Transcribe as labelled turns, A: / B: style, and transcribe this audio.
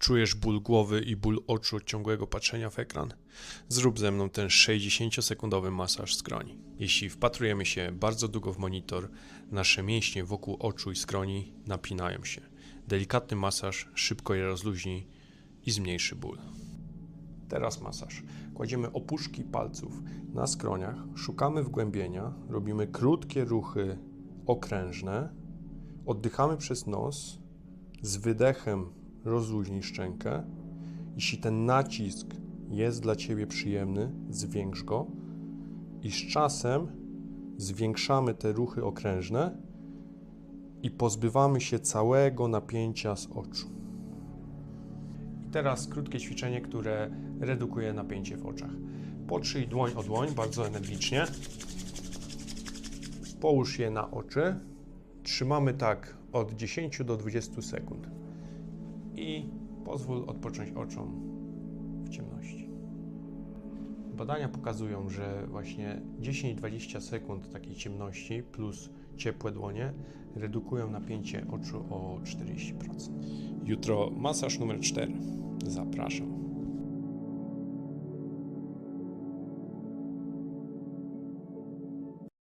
A: Czujesz ból głowy i ból oczu od ciągłego patrzenia w ekran? Zrób ze mną ten 60-sekundowy masaż skroni. Jeśli wpatrujemy się bardzo długo w monitor, nasze mięśnie wokół oczu i skroni napinają się. Delikatny masaż szybko je rozluźni i zmniejszy ból. Teraz masaż. Kładziemy opuszki palców na skroniach, szukamy wgłębienia, robimy krótkie ruchy okrężne, oddychamy przez nos, z wydechem rozluźnij szczękę. Jeśli ten nacisk jest dla Ciebie przyjemny, zwiększ go i z czasem zwiększamy te ruchy okrężne i pozbywamy się całego napięcia z oczu. I teraz krótkie ćwiczenie, które redukuje napięcie w oczach. Potrzyj dłoń o dłoń bardzo energicznie. Połóż je na oczy. Trzymamy tak od 10 do 20 sekund. I pozwól odpocząć oczom w ciemności. Badania pokazują, że właśnie 10-20 sekund takiej ciemności plus ciepłe dłonie redukują napięcie oczu o 40%. Jutro masaż numer 4. Zapraszam.